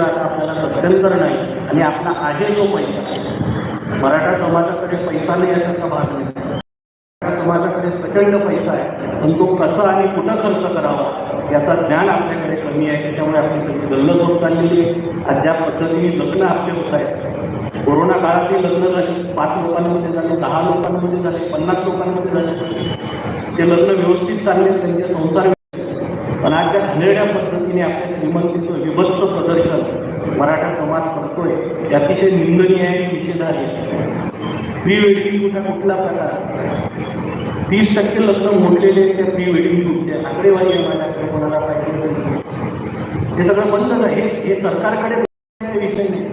आता आपल्याला गत्यंतर नाही. आणि आपला आहे जो पैसा. मराठा समाजाकडे पैसा नाही याचा भाग नाही. मराठा समाजाकडे प्रचंड पैसा आहे. पण तो कसा आणि कुठं खर्च करावा याचा ज्ञान आपल्याकडे कमी आहे. त्याच्यामुळे आपली सगळी गल्लत होत चाललेली आहे. आज ज्या पद्धतीने लग्न आपले होत आहेत. कोरोना काळातही लग्न झाली. पाच लोकांमध्ये झाले दहा लोकांमध्ये झाले पन्नास लोकांमध्ये झाले. ते लग्न व्यवस्थित चालले त्यांचे संसार पण आज ज्या घाणेरड्या पद्धतीने आपल्या श्रीमंतीचं विभत्स प्रदर्शन मराठा समाज करतोय ते अतिशय निंदनीय आहे निषेधार्ह आहे. प्री वेडिंग शूट हा कुठला प्रकार? तीस टक्के लग्न मोडलेले आहेत त्या प्री वेडिंग शूटचे. आकडेवारी आहे माझ्याकडे कोणाला पाहिजे हे सगळं बंद आहे हे सरकारकडे विषय नाही.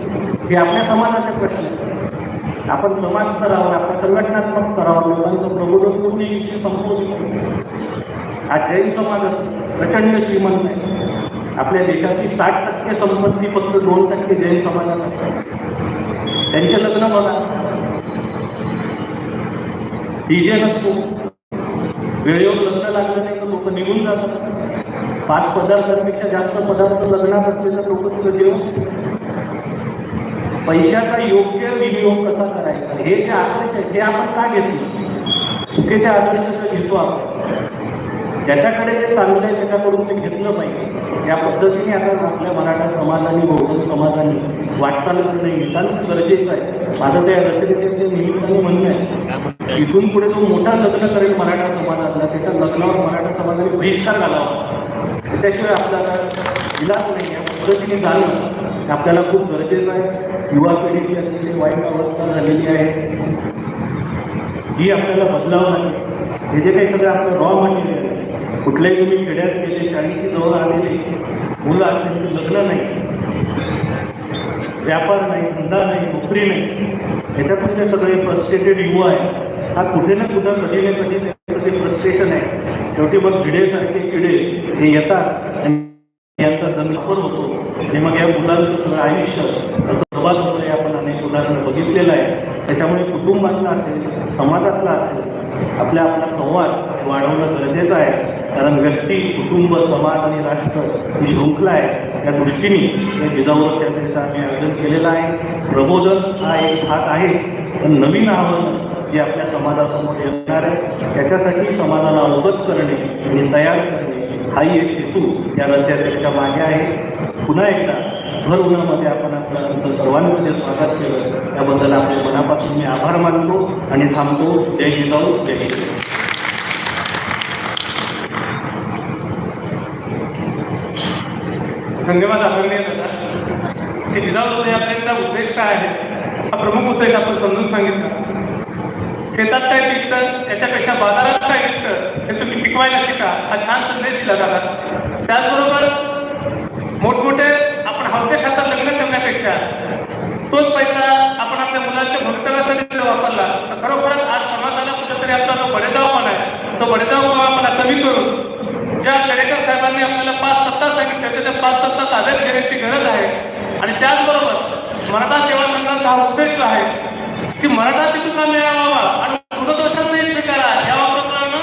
हे आपल्या समाजाचा प्रश्न आहे. आपण समाज स्तरावर आपल्या संघटनात्मक स्तरावर लोकांचं प्रबोधन करून हे विषय संपवले आज जैन समाज असतो प्रचंड श्रीमंत आहे. आपल्या देशातली साठ टक्के संपत्ती फक्त दोन टक्के जैन समाजात त्यांचे लग्न बघा. डीजे नसतो वेळेवर लग्न लागलं नाही तर लोक निघून जातात. पाच पदार्थांपेक्षा जास्त पदार्थ लग्नात असले तर लोक तिथं जेवण पैशाचा योग्य विनियोग कसा करायचा? हे जे आदर्श आहे ते आपण का घेतलं? चुकीचे आदर्श घेतो आपण. ज्याच्याकडे जे चांगलं आहे त्याच्याकडून ते घेतलं पाहिजे. या पद्धतीने आता आपल्या मराठा समाजाने बहुजन समाजाने वाटचाल करणं नितांत गरजेचं आहे. माझं त्या रचनेचे निमित्ताने म्हणणं आहे इथून पुढे जो मोठा लग्न करेल मराठा समाजातला त्याच्या लग्नावर मराठा समाजाने बहिष्कार घालावा. त्याच्याशिवाय आपल्याला विलास नाही. या पद्धतीने जाणं आपल्याला खूप गरजेचं आहे. युवा पिढीची अतिशय वाईट अवस्था झालेली आहे. ही आपल्याला बदलावं लागेल. हे जे काही सगळं आपलं रॉ मटेरियल आहे कुठल्याही तुम्ही खेड्यात गेले काहीची जवळ आलेले मुलं असेल तर लग्न नाही. व्यापार नाही धंदा नाही नोकरी नाही. ह्याच्यातून जे सगळे फ्रस्ट्रेटेड युवा आहे हा कुठे ना कुठं कधी ना कधी ते फ्रस्ट्रेशन आहे. शेवटी मग किडेसारखे किडे हे येतात आणि यांचा दंगफर होतो. आणि मग या मुलांचं सगळं आयुष्य असं बर्बाद होतं आपण अनेक उदाहरणं बघितलेलं आहे. त्याच्यामुळे कुटुंबातला असेल समाजातला असेल आपल्या आपला संवाद वाढवणं गरजेचं आहे. कारण व्यक्ती कुटुंब समाज आणि राष्ट्र ही शृंखला आहे. त्या दृष्टीने या जिजाऊ त्याकरिता आम्ही आयोजन केलेलं आहे. प्रबोधन हा एक भाग आहे. पण नवीन आव्हान जे आपल्या समाजासमोर येणार आहे त्याच्यासाठी समाजाला अवगत करणे आणि तयार करणे हाही एक हेतू या रथयात्रेच्या मागे आहे. पुन्हा एकदा भर उन्हामध्ये आपण आपलं आमचं सर्वांमध्ये स्वागत केलं त्याबद्दल आपल्या मनापासून मी आभार मानतो आणि थांबतो. जय जिजाऊ जय जिजाऊ. धन्यवाद आदरणीय हे जिजाऊ यात्रेचा उद्देश काय आहे? हा प्रमुख उद्देश आपण समजून सांगितला. शेतात काय पिकतं त्याच्यापेक्षा बाजारात काय पिकतं हे तुम्ही पिकवायला शिका. हा छान संदेश दिला दादा. त्याचबरोबर मोठमोठे आपण हौसे खाता लग्न करण्यापेक्षा तोच पैसा आपण आपल्या मुलांच्या भवितव्यासाठी जर वापरला तर खरोखरच आज समाजाला कुठेतरी आपला जो बडेजावपणा आहे तो बडेजावपणा आपण कमी करून ज्या कलेक्टर साहेबांनी आपल्याला पाच सत्ता सांगितल्या त्या पाच सत्ता ताब्यात घेण्याची गरज आहे. आणि त्याचबरोबर मराठा सेवा संघाचा हा उद्देश आहे की मराठा शिक्षुका मिळावा आणि गुणदोषात नाही स्वीकारा या वापरताना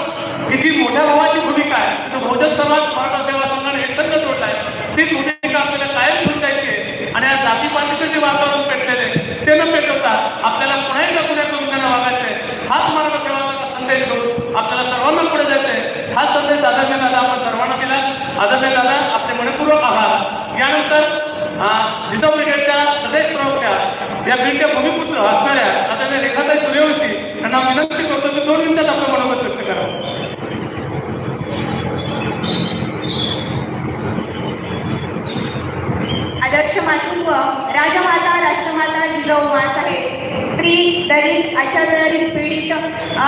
ही जी मोठ्या भावाची भूमिका आहे तो बहुजन समाज मराठा सेवा संघाने एक संघ जोडला आहे तीच भूमिका आपल्याला कायम घेऊन जायची आहे. आणि आज जातीपातीचं जे वातावरण पेटलेले ते न पेटवता आपल्याला पुन्हा एकदा पुढे भूमिकेनं वागायचं हाच मराठा सेवा संघाचा संदेश घेऊन आपल्याला सर्वांना पुढे जायचं आहे हाच संदेश आदरणीय दादा आपण सर्वांना दिला आदरणीय दादा आपले मनपूर्वक आभार. यानंतर अं, ब्रिगेडच्या प्रदेश प्रवक्त्या या ब्रिगेडच्या भूमिपुत्र असणाऱ्या आदरणीय रेखाताई सूर्यवंशी यांना विनंती करतो की दोन मिनिटात आपलं मनोगत व्यक्त करावं आदर्श मातृत्व राजमाता राष्ट्रमाता जिजाऊ मासाहेब स्त्री दलित आचारदलित पीडित अ,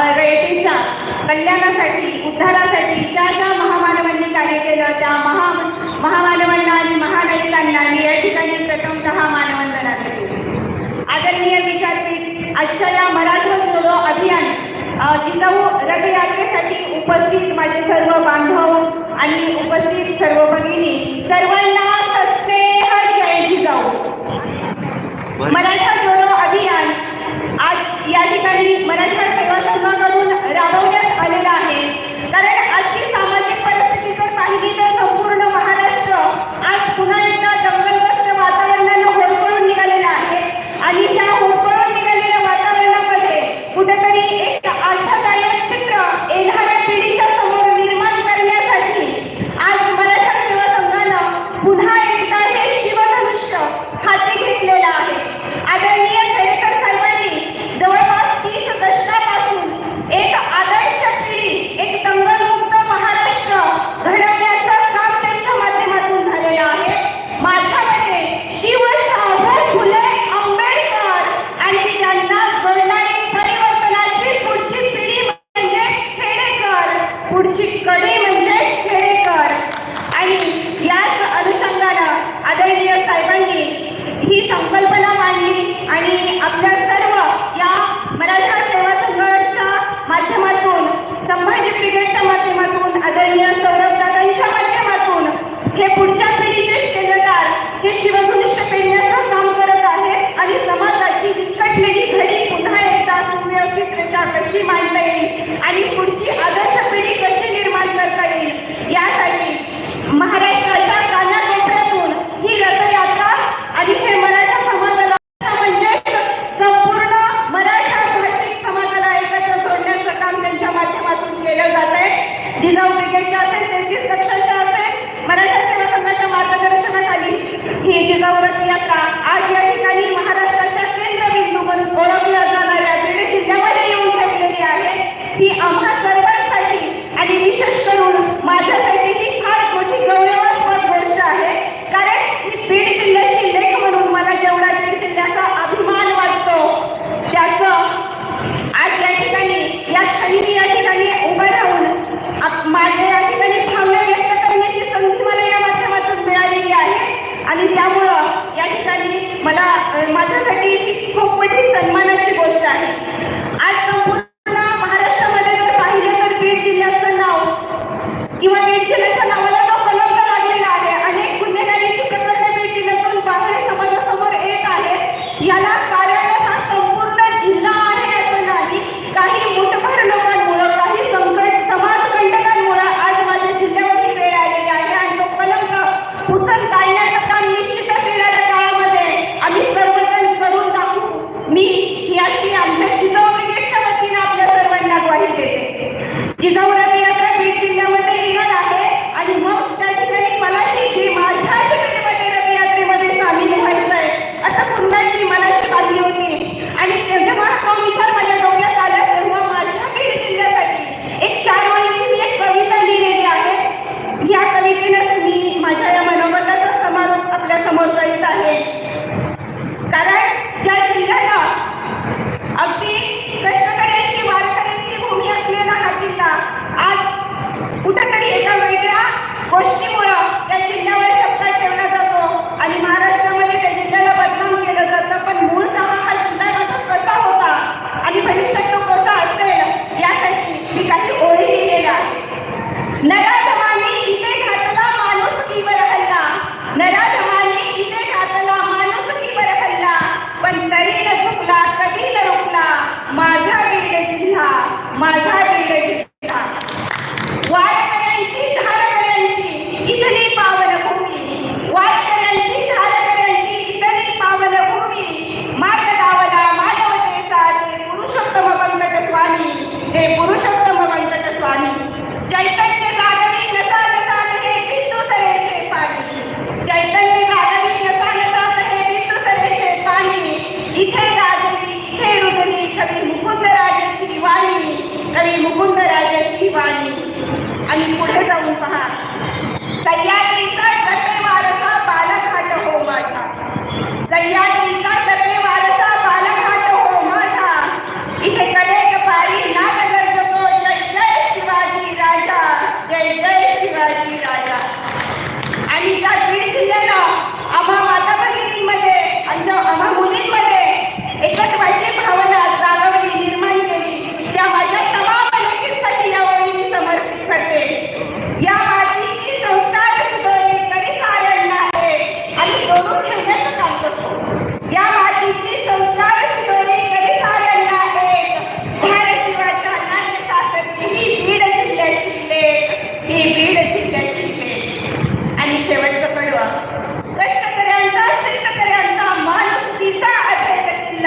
कल्याणासाठी उद्धारासाठी ज्या ज्या महामानवांनी कार्य केलं त्या महा महामानवांना आणि महानायकांना मी या ठिकाणी प्रथमतः मानवंदना देते. आदरणीय विद्यार्थी आजच्या या मराठा जोडो अभियान अ, जिजाऊ रथयात्रेसाठी उपस्थित माझे सर्व बांधव आणि उपस्थित सर्व भगिनी सर्वांना सस्नेह जय जिजाऊ. मराठा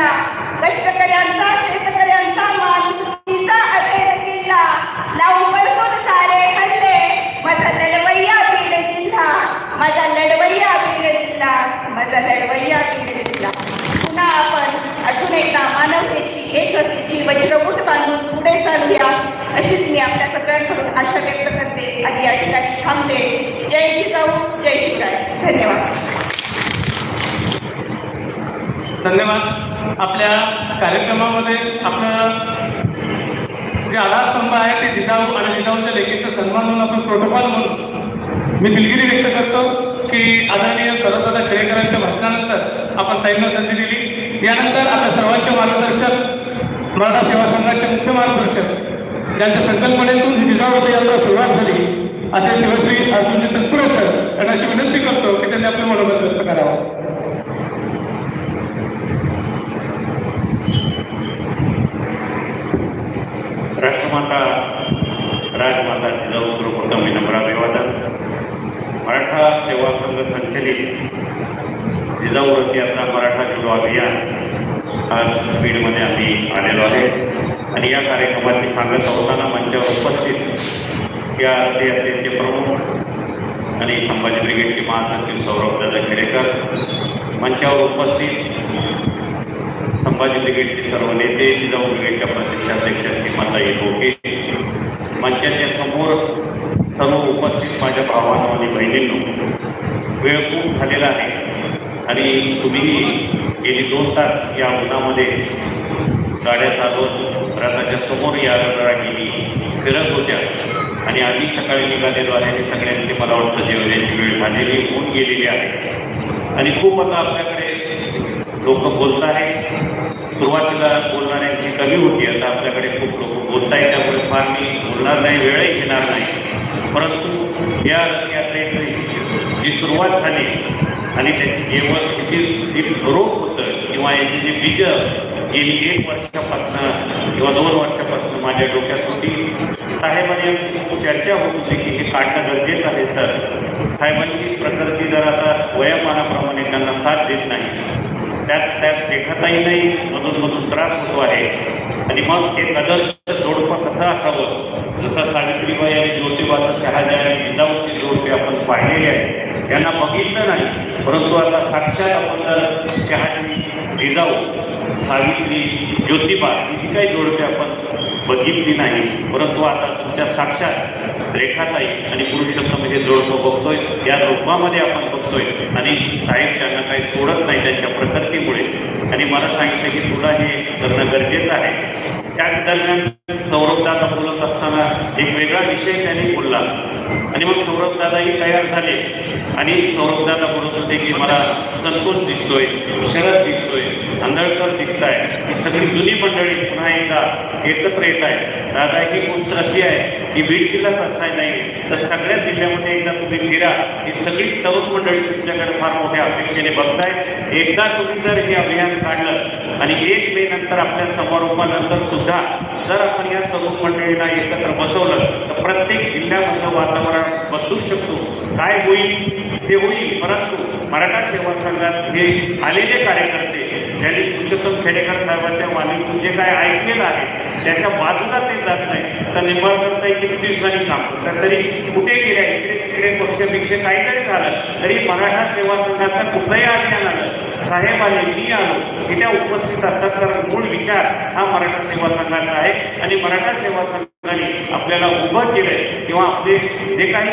केला. कष्टकऱ्यांचा शेतकऱ्यांचा मान तिचा असेल किल्ला लावून बसून सारे हल्ले माझा लढवय्या बिगडे जिल्हा माझा लढवय्या बिगडे जिल्हा माझा लढवय्या बिगडे जिल्हा पुन्हा आपण अजून एकदा मानवतेची एकतेची वज्रभूत बांधून पुढे चालूया. अशीच मी आपल्या सगळ्यांकडून आशा व्यक्त करते आणि या ठिकाणी थांबते. जय श्री जिजाऊ जय श्री शिवराय धन्यवाद. धन्यवाद. आपल्या कार्यक्रमामध्ये आपलं जे आधारस्तंभ आहे ते जिजाऊ आणि जिजाऊंच्या लेखीचं सन्मान म्हणून आपण प्रोटोकॉल म्हणून मी दिलगिरी व्यक्त करतो की आदरणीय सरस्वता शेळेकरांच्या भाषणानंतर आपण ताईंना संधी दिली. यानंतर आता सर्वांचे मार्गदर्शक मराठा सेवा संघाचे मुख्य मार्गदर्शक ज्यांच्या संकल्पनेतून जिजाऊ यात्रा सुरुवात झाली असे शिवश्री अर्जुनजी तत्पुरस्कर यांना अशी विनंती करतो की त्यांनी आपलं मनोबल व्यक्त करावं. माता राजमाता जिजाऊ सर्वप्रथम विनम्र अभिवादन. मराठा सेवा संघ संचलित जिजाऊ रथयात्रा मराठा जिल्हा अभियान आज स्पीडमध्ये आम्ही आलेलो आहे. आणि या कार्यक्रमाची सांगत असताना मंचावर उपस्थित या रथयात्रेचे प्रमुख आणि संभाजी ब्रिगेडचे महासचिव सौरभदादा खेडेकर मंचावर उपस्थित संभाजी ब्रिगेडचे सर्व नेते जिजाऊ ब्रिगेडच्या प्रदेशाध्यक्ष श्रीमाताई येत मंचाच्या समोर सर्व उपस्थित माझ्या भावांनो आणि बहिणींनो वेळ खूप झालेला आहे आणि तुम्ही गेली दोन तास या उन्हामध्ये गाड्या चालवत रथाच्या समोर या गेली फिरत होत्या. आणि आम्ही सकाळी निघालेलो आहे आणि सगळ्यांची मला वाटतं जेवण्याची वेळ झालेली होऊन गेलेली आहे. आणि खूप आता आपल्याकडे लोक बोलत आहे सुरुवातीला बोलणाऱ्यांची कमी होती आता आपल्याकडे खूप लोक बोलत त्यामुळे फार मी बोलणार नाही वेळही घेणार नाही. परंतु या रथयात्रेची जी सुरुवात झाली आणि त्याची जेवण त्याची जे रोप होतं किंवा याची जी बीज गेली एक वर्षापासनं किंवा दोन वर्षापासून माझ्या डोक्यात होती साहेबांनी खूप चर्चा होत होती की हे काढणं गरजेचं आहे सर. साहेबांची प्रकृती जर आता वयामानाप्रमाणे त्यांना साथ देत नाही त्यात त्यात देखाताही नाही मधून मधून त्रास होतो आहे. आणि मग एक आदर्श जोडपं कसं असावं? जसं सावित्रीबाई आणि ज्योतिबाचं शहाजहान आणि जिजाऊचे जोडपे आपण पाहिलेले आहे त्यांना बघितलं नाही. परंतु आता साक्षात आपण जर शहाजी जिजाऊ सावित्री ज्योतिबा ही काही जोडपे आपण बघितली नाही. परंतु आता तुमच्या साक्षात रेखाताई आणि पुरुषोत्तम हे जोडपं बघतोय. या रूपामध्ये आपण बघतोय. आणि साहेब त्यांना काही सोडत नाही त्यांच्या प्रकृतीमुळे. आणि मला सांगितलं की तुला हे करणं गरजेचं आहे. त्याच दरम्यान सौरभ दादा बोलत असताना एक वेगळा विषय त्यांनी बोलला. आणि मग सौरभ दादाही तयार झाले. आणि सौरभ दादा बोलत होते की मला संतोष दिसतोय शरद दिसतोय आंधळकर दिसत आहे ही सगळी जुनी मंडळी पुन्हा एकदा एकत्र येत आहे दादा ही गोष्ट अशी आहे की बीड जिल्ह्यात असाय नाही. तर सगळ्या जिल्ह्यामध्ये एकदा तुम्ही फिरा. ही सगळी तरुण मंडळी तुमच्याकडे फार मोठ्या अपेक्षेने बघताय एकदा तुम्ही जर हे अभियान काढलं आणि एक मे नंतर आपल्या समारोपानंतर सुद्धा जर आपण या तरुण मंडळीला एकत्र बसवलं तर प्रत्येक जिल्ह्यामधलं वातावरण बदलू शकतो. काय होईल? ते होईल. परंतु मराठा सेवा संघात हे आलेले कार्यकर्ते ज्यांनी पुरुषोत्तम खेडेकर साहेबांच्या वाणीतून जे काय ऐकलेलं आहे त्याच्या बाजूला ते जात नाही. तर निंबाळकर किती दिवसांनी काम? करतात तरी कुठे गेल्या? इकडे तिकडे पक्षपेक्षा काहीतरी झालं. तरी मराठा सेवा संघाचं कुठलंही अभियान आलं साहेब आले मी आलो की त्या उपस्थित असतात. कारण मूळ विचार हा मराठा सेवा संघाचा आहे. आणि मराठा सेवा संघाने आपल्याला उभं केलंय. किंवा आपले जे काही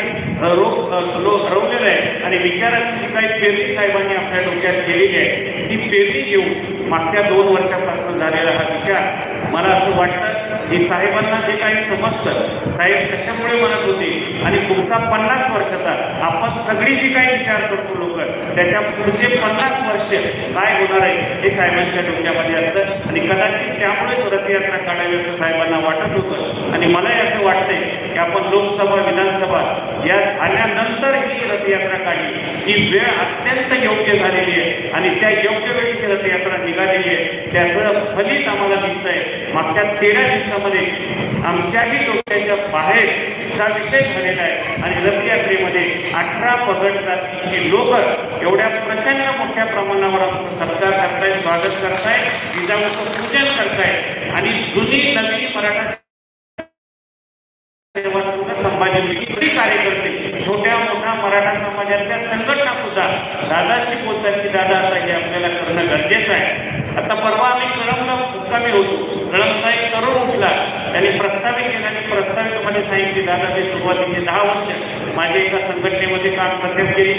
रोग लोक हरवलेलं आहे आणि विचाराची जी काही पेरणी साहेबांनी आपल्या डोक्यात केलेली आहे ती पेरणी घेऊन मागच्या दोन वर्षापासून झालेला हा विचार मला असं वाटतं की साहेबांना जे काही समजतं साहेब कशामुळे म्हणत होते आणि पुढचा पन्नास वर्षाचा आपण सगळी जी काही विचार करतो त्याच्या पुढचे पन्नास वर्ष काय होणार आहे हे साहेबांच्या डोक्यामध्ये असतं. आणि कदाचित त्यामुळेच रथयात्रा काढावी असं साहेबांना वाटत होतं. आणि मलाही असं वाटतंय की आपण लोकसभा विधानसभा या झाल्यानंतर ही रथयात्रा काढली. ही वेळ अत्यंत योग्य झालेली आहे. आणि त्या योग्य वेळी ही रथयात्रा निघालेली आहे. त्याचं फलित आम्हाला दिसत आहे मागच्या तेरा दिवसामध्ये आमच्याही डोक्याच्या बाहेरचा विषय झालेला आहे. आणि रथयात्रेमध्ये अठरा पगड जातीची लोक एवढ्या प्रचंड मोठ्या प्रमाणावर आपण सत्कार करताय स्वागत करताय जिजाऊचं पूजन करताय आणि जुनी नवी मराठा संभाजी कार्यकर्ते छोट्या मोठ्या मराठा समाजातल्या संघटना सुद्धा. दादाशी बोलतात की दादा आता हे आपल्याला करणं गरजेचं आहे. आता परवा आम्ही कळमला मुक्कामी होतो. कळमचा एक तरुण उठला. त्यांनी प्रस्तावित केला आणि प्रस्तावितमध्ये सांगितले दादा ते सुरुवातीचे दहा वर्ष माझ्या एका संघटनेमध्ये काम करण्यात केली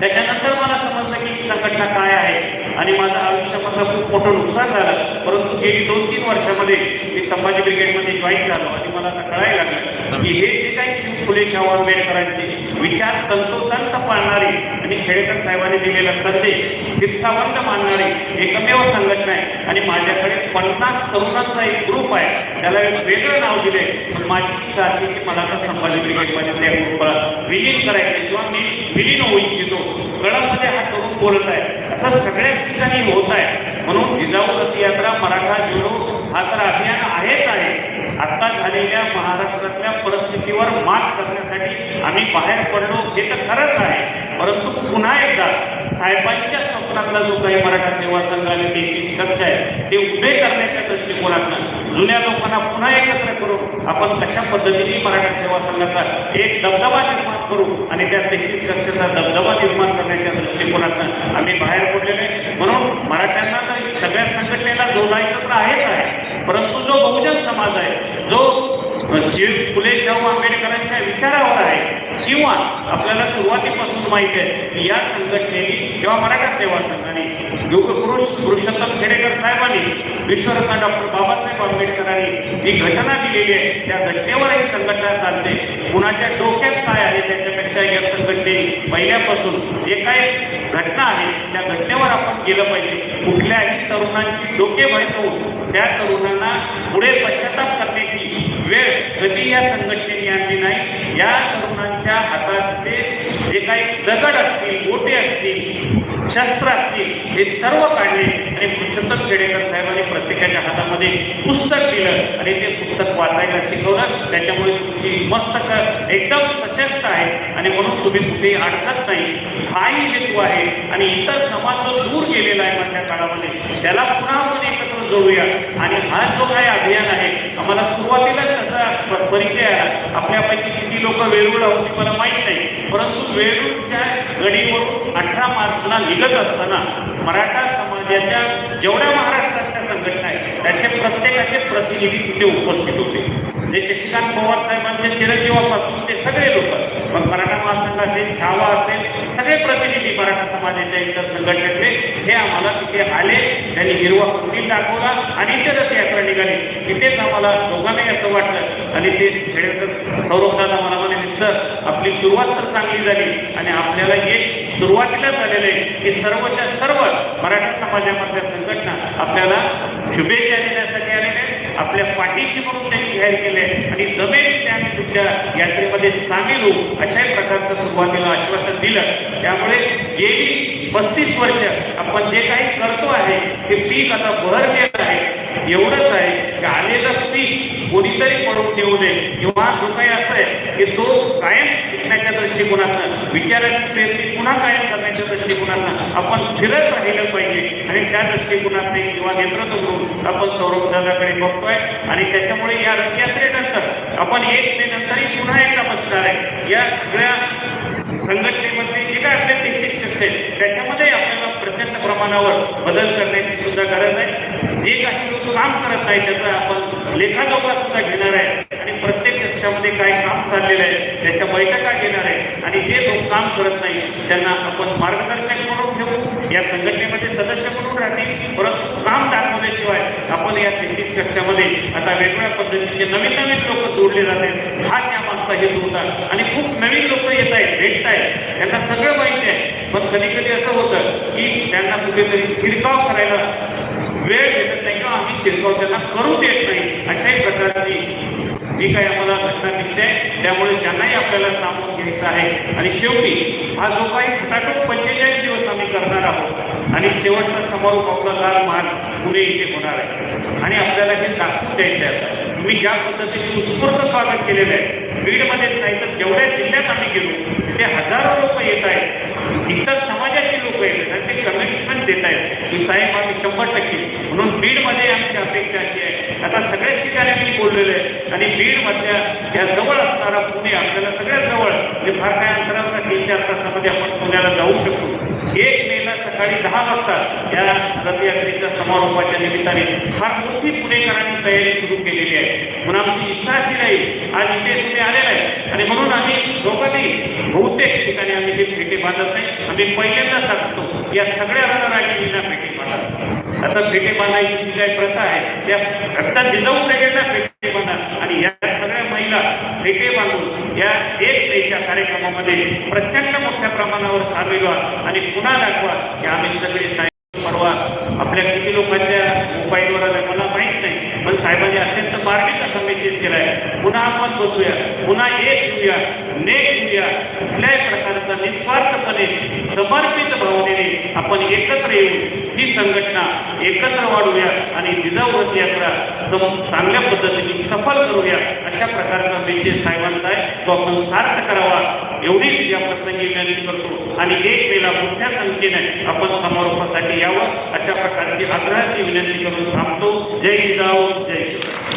त्याच्यानंतर मला समजलं की संघटना काय आहे. आणि माझं आयुष्यामधलं खूप मोठं नुकसान झालं. परंतु गेली दोन तीन वर्षामध्ये मी संभाजी ब्रिगेडमध्ये जॉईन झालो आणि मला आता कळायला लागलं की हे जे काही शिव फुले शाहू आंबेडकरांचे विचार तंतोतंत पाळणारे आणि खेडेकर साहेबांनी दिलेला संदेश शिरसावंत मानणारी एकमेव संघटना आहे. आणि माझ्याकडे पन्नास तरुणांचा एक ग्रुप आहे. त्याला एक वेगळं नाव दिले पण माझी इच्छा अशी की मला आता संभाजी ब्रिगेडमध्ये त्या ग्रुपला विलीन करायचे किंवा मी विलीन होऊ इच्छितो. गडामध्ये हा तरुण बोलत आहे. असं सगळ्याच ठिकाणी होत आहे. म्हणून जिजाऊ रथयात्रा मराठा जोडो हा तर अभियान आहेच आहे. आत्ता झालेल्या महाराष्ट्रातल्या परिस्थितीवर मात करण्यासाठी आम्ही बाहेर पडलो हे तर खरंच आहे. परंतु पुन्हा एकदा साहेबांच्या स्वप्नातला जो काही मराठा सेवा संघ आणि सच्च कक्ष आहे ते उभे करण्याच्या दृष्टिकोनातनं जुन्या लोकांना पुन्हा एकत्र करू आपण कशा पद्धतीने मराठा सेवा संघाचा एक दबदबा निर्माण करू आणि त्या तेहतीस कक्षाचा दबदबा निर्माण करण्याच्या दृष्टिकोनातून आम्ही बाहेर पडलेलो आहे. म्हणून मराठ्यांना तर सगळ्या संघटनेला जोडायचं तर आहेच आहे. परंतु जो बहुजन समाज आहे जो फुले शाहू आंबेडकरांच्या विचारावर आहे किंवा आपल्याला सुरुवातीपासून माहिती आहे की या संघटनेने किंवा मराठा सेवा संघाने योगपुरुष पुरुषोत्तम खेडेकर साहेबांनी विश्वरत्न डॉक्टर बाबासाहेब आंबेडकरांनी जी घटना दिलेली आहे त्या घटनेवर ही संघटना चालते. कुणाच्या डोक्यात काय आहे त्याच्यापेक्षा या संघटने पहिल्यापासून जे काही घटना आहे त्या घटनेवर आपण गेलं पाहिजे. कुठल्याही तरुणांची डोके भडकवून त्या तरुणांना पुढे पश्चाताप करण्याची वेळ कधी या संघटनेने आणली नाही या तरुणांच्या हातातले जे काही दगड असतील गोटे असतील शस्त्र असतील हे सर्व काढले. आणि पुरुषोत्तम खेडेकर साहेबांनी प्रत्येकाच्या हातामध्ये पुस्तक दिलं आणि ते पुस्तक वाचायला शिकवलं. त्याच्यामुळे तुमची मस्तक एकदम सशक्त आहे. आणि म्हणून तुम्ही कुठेही अडकत नाही. हाही हेतू आहे आणि इतर समाज जो दूर गेलेला आहे माझ्या काळामध्ये त्याला पुन्हा आपण एकत्र जोडूया? आणि हा जो काही अभियान आहे आम्हाला सुरुवातीला त्याचा परिचय आला. आपल्यापैकी किती लोक वेरूळला होती मला माहीत नाही. परंतु वेरूळच्या गडीवरून अठरा मार्चला निघत असताना मराठा समाजाच्या जेवढ्या महाराष्ट्रातल्या संघटना आहेत त्याचे प्रत्येकाचे प्रतिनिधी तिथे उपस्थित होते. जे शशिकांत पवार साहेबांचे चिरंजीवापासून ते सगळे लोक. मग मराठा महासंघ असेल छावा असेल सगळे प्रतिनिधी मराठा समाजाच्या इतर संघटनेतले हे आम्हाला तिथे आले त्यांनी हिरवा कुंडील दाखवला आणि इथे यात्रा निघाली. तिथेच आम्हाला दोघांनाही असं वाटलं. आणि ते खेडेकर सौरभदादा मला म्हणे सर आपली सुरुवात तर चांगली झाली आणि आपल्याला यश सुरुवातीला झालेलं आहे. की सर्वच्या सर्व मराठा समाजामधल्या संघटना आपल्याला शुभेच्छा देण्यासाठी आलेल्या आपल्या पाठीशी म्हणून त्यांनी जाहीर केले आणि जमेल त्या तुमच्या यात्रेमध्ये सामील होऊ. अशाही प्रकारचं सुरुवातीला आश्वासन दिलं. त्यामुळे गेली पस्तीस वर्ष आपण जे काही करतो आहे ते पीक आता बहरलेलं आहे. एवढंच आहे की आलेलं पीक कोणीतरी पडून देऊ नये. किंवा जो काही असं आहे की तो कायम टिकण्याच्या दृष्टिकोनातनं विचाराची प्रेरणी पुन्हा कायम करण्याच्या दृष्टिकोनातनं आपण फिरत राहिलं पाहिजे. आणि त्या दृष्टिकोनातने किंवा नेतृत्व करून आपण सौरभ दादाकडे बघतोय. आणि त्याच्यामुळे या रथयात्रेनंतर आपण एक मे नंतरही पुन्हा एकदा बसणार आहे. या सगळ्या संघटनेमध्ये जे काय आपले तेहतीस शक्ष आहेत त्याच्यामध्ये आपल्याला प्रमाणावर बदल करण्याची सुद्धा गरज आहे. जे काही लोक काम करत नाही त्याचा आपण लेखाजोखा सुद्धा घेणार आहे. आणि प्रत्येक कक्षामध्ये काय काम चाललेलं आहे त्याच्या बैठका घेणार आहे. आणि जे लोक काम करत नाही त्यांना आपण मार्गदर्शक म्हणून ठेवू या संघटनेमध्ये सदस्य म्हणून राहतील. परंतु काम दाखवल्याशिवाय आपण या तेहतीस कक्षामध्ये आता वेगवेगळ्या पद्धतीचे नवीन नवीन लोक जोडले जाते हा या मागचा हेतू होता. आणि खूप येत भेटत त्यांना सगळं माहिती आहे. पण कधी कधी असं होतं की त्यांना कुठेतरी शिरकाव करायला वेळ भेटत नाही किंवा आम्ही शिरकाव त्यांना करू देत नाही अशाही प्रकारची जी काही आम्हाला घटना दिसते त्यामुळे त्यांनाही आपल्याला सामोरं घ्यायचं आहे. आणि शेवटी हा जो काही फटाकट पंचेचाळीस दिवस आम्ही करणार आहोत आणि शेवटचा समारोप आपला लाल महाल पुणे इथे होणार आहे. आणि आपल्याला हे दाखवून द्यायचं आहे तुम्ही ज्या पद्धतीने उत्स्फूर्त स्वागत केलेलं आहे बीडमध्येच नाही तर जेवढ्या जिल्ह्यात आम्ही गेलो ते हजारो लोक येत आहेत. इतर समाजाची लोक येत आहेत. आणि ते कमिटमेंट देत आहेत. की साहेब आम्ही शंभर टक्के. म्हणून बीडमध्ये आमची अपेक्षा अशी आहे. आता सगळ्याच ठिकाणी मी बोललेलो आहे. आणि बीडमधल्या या जवळ असणारा पुणे आपल्याला सगळ्यात जवळ म्हणजे फार काय अंतराचा तीन चार तासामध्ये आपण पुण्याला जाऊ शकतो. एक सकाळी दहा वाजता या रथयात्रेच्या समारोपाच्या निमित्ताने फार मोठी पुणेकरांनी तयारी सुरू केलेली आहे. म्हणून आमची इच्छा अशी नाही आज इथे तुम्ही आलेला आहे आणि म्हणून आम्ही दोघांनी बहुतेक ठिकाणी आम्ही हे भेटे बांधत नाही. आम्ही पहिल्यांदा सांगतो या सगळ्या रणरागिणींना फेटे बांधत आता भेटे बांधायची जी काही प्रथा आहे त्या रक्तात जिजाऊ ब्रिगेडला फेटे बांधा. आणि या सगळ्या महिला भेटे बांधून या एक मेच्या कार्यक्रमामध्ये प्रचंड मोठ्या प्रमाणावर सामील व्हा आणि पुन्हा दाखवा की आम्ही सगळे परवा आपल्या किती लोकांच्या मोबाईलवर आल्या मला माहीत नाही पण साहेबांनी अत्यंत मार्मिक असा मेसेज केलाय. पुन्हा आपण बसूया पुन्हा एक घेऊया नेक घेऊया. कुठल्याही प्रकारचा निस्वार्थपणे समर्पित भावनेने आपण एकत्र येऊ ही संघटना एकत्र वाढूया आणि जिजाऊ रथ यात्रा सम- चांगल्या पद्धतीने सफल करूया. अशा प्रकारचा मेसेज साहेबांचा आहे तो आपण सार्थ करावा. एवढीच या प्रसंगी विनंती करतो. आणि एक मेला मोठ्या संख्येने आपण समारोपासाठी यावं अशा प्रकारची आग्रहाची विनंती करून थांबतो. जय जिजाऊ जय शिवराय